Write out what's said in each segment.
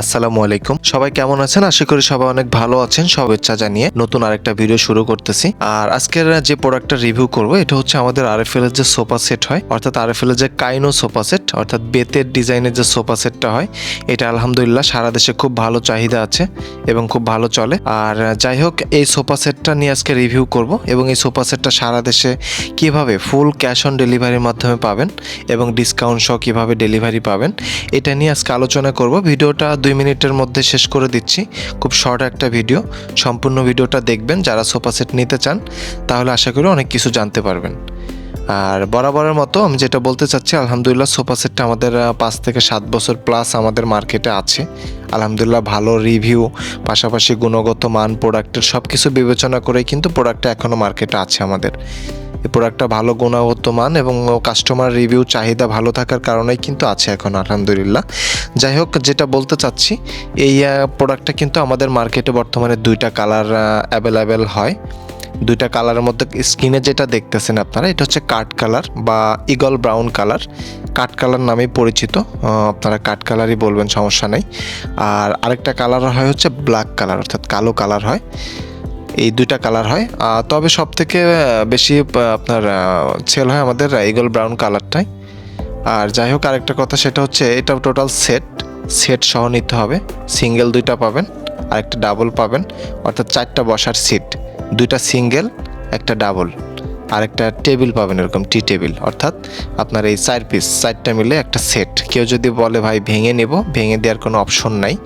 আসসালামু আলাইকুম। সবাই কেমন আছেন? আশা করি সবাই অনেক ভালো আছেন। শুভেচ্ছা জানিয়ে নতুন আরেকটা ভিডিও শুরু করতেছি। আর আজকের যে প্রোডাক্টটা রিভিউ করব, এটা হচ্ছে আমাদের আরএফএল এর যে সোফা সেট হয়, অর্থাৎ আরএফএল এর যে কাইনো সোফা সেট অর্থাৎ বেতের ডিজাইনের যে সোফা সেটটা হয়, এটা আলহামদুলিল্লাহ সারা দেশে খুব ভালো চাহিদা আছে এবং খুব ভালো চলে। আর যাই হোক, এই সোফা সেটটা নিয়ে আজকে রিভিউ করব এবং এই সোফা সেটটা সারা দেশে কীভাবে ফুল ক্যাশ অন ডেলিভারির মাধ্যমে পাবেন এবং ডিসকাউন্ট সহ কীভাবে ডেলিভারি পাবেন, এটা নিয়ে আজকে আলোচনা করব। ভিডিওটা দুই মিনিটের মধ্যে শেষ করে দিচ্ছি। খুব শর্ট একটা ভিডিও সম্পূর্ণ ভিডিওটা দেখবেন, যারা সোফা সেট নিতে চান, তাহলে আশা করি অনেক কিছু জানতে পারবেন। আর বরাবরের মতো আমি যেটা বলতে চাচ্ছি, আলহামদুলিল্লাহ সোফা সেটটা আমাদের পাঁচ থেকে সাত বছর প্লাস আমাদের মার্কেটে আছে। আলহামদুলিল্লাহ ভালো রিভিউ পাশাপাশি গুণগত মান প্রোডাক্টের সব কিছু বিবেচনা করেই কিন্তু প্রোডাক্টটা এখনও মার্কেটে আছে আমাদের। এই প্রোডাক্টটা ভালো গুণগত মান এবং কাস্টমার রিভিউ চাহিদা ভালো থাকার কারণেই কিন্তু আছে এখন, আলহামদুলিল্লাহ। যাই হোক, যেটা বলতে চাচ্ছি, এই প্রোডাক্টটা কিন্তু আমাদের মার্কেটে বর্তমানে দুইটা কালার অ্যাভেলেবেল হয়। দুইটা কালারের মধ্যে স্কিনে যেটা দেখতেছেন আপনারা, এটা হচ্ছে কাঠ কালার বা ইগল ব্রাউন কালার কাঠ কালার নামেই পরিচিত আপনারা কাঠ কালারই বলবেন, সমস্যা নেই। আর আরেকটা কালার হয় হচ্ছে ব্ল্যাক কালার অর্থাৎ কালো কালার হয়। এই দুইটা কালার হয়। তবে সব থেকে বেশি আপনার সেল হয় আমাদের ইগল ব্রাউন কালারটাই আর যাই হোক, আরেকটা কথা সেটা হচ্ছে, এটা টোটাল সেট সেট সহ নিতে হবে। সিঙ্গেল দুইটা পাবেন আর একটা ডাবল পাবেন। অর্থাৎ চারটা বসার সিট দুইটা সিঙ্গেল একটা ডাবল আর একটা টেবিল পাবেন এরকম টি টেবিল। অর্থাৎ আপনার এই চার পিস চারটা মিলে একটা সেট কেউ যদি বলে, ভাই, ভেঙে নেব। ভেঙে দেওয়ার কোনো অপশন নাই।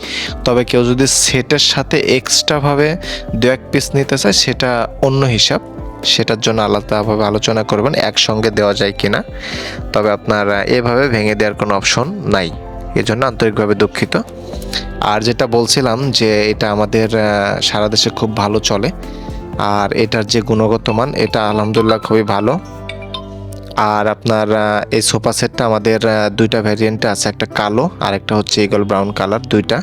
তবে কেউ যদি সেটের সাথে এক্সট্রাভাবে দু এক পিস নিতে চায়, সেটা অন্য হিসাব। সেটার জন্য আলাদাভাবে আলোচনা করবেন, একসঙ্গে দেওয়া যায় কিনা। তবে আপনার এভাবে ভেঙে দেওয়ার কোনো অপশন নাই। এজন্য আন্তরিকভাবে দুঃখিত। আর যেটা বলছিলাম যে, এটা আমাদের সারা দেশে খুব ভালো চলে। আর এটার যে গুণগত মান, এটা আলহামদুলিল্লাহ খুবই ভালো। আর আপনার এই সোফা সেটটা আমাদের দুইটা ভ্যারিয়েন্টে আছে, একটা কালো আর একটা হচ্ছে ইগল ব্রাউন কালার দুইটা।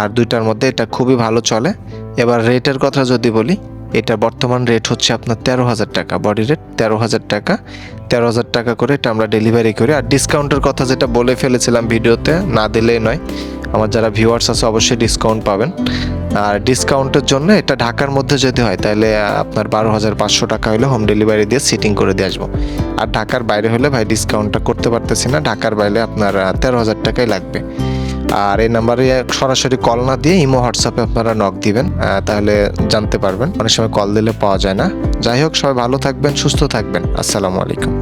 আর দুইটার মধ্যে এটা খুবই ভালো চলে। এবার রেটের কথা যদি বলি এটা বর্তমান রেট হচ্ছে আপনার তেরো হাজার টাকা বডি রেট তেরো হাজার টাকা। তেরো হাজার টাকা করে এটা আমরা ডেলিভারি করি। আর ডিসকাউন্টের কথা যেটা বলে ফেলেছিলাম ভিডিওতে, না দিলেই নয়, আমার যারা ভিউয়ার্স আছে অবশ্যই ডিসকাউন্ট পাবেন। আর ডিসকাউন্টের জন্য এটা ঢাকার মধ্যে যদি হয়, তাহলে আপনার বারো হাজার পাঁচশো টাকা হলে হোম ডেলিভারি দিয়ে সিটিং করে দিয়ে আসব। আর ঢাকার বাইরে হলে ভাই ডিসকাউন্টটা করতে পারতেছি না, ঢাকার বাইরে আপনার তেরো হাজার টাকাই লাগবে। আর এই নাম্বারে সরাসরি কল না দিয়ে ইমো, হোয়াটসঅ্যাপে আপনারা নক দিবেন তাহলে জানতে পারবেন। অনেক সময় কল দিলে পাওয়া যায় না। যাই হোক, সবাই ভালো থাকবেন, সুস্থ থাকবেন। আসসালামু আলাইকুম।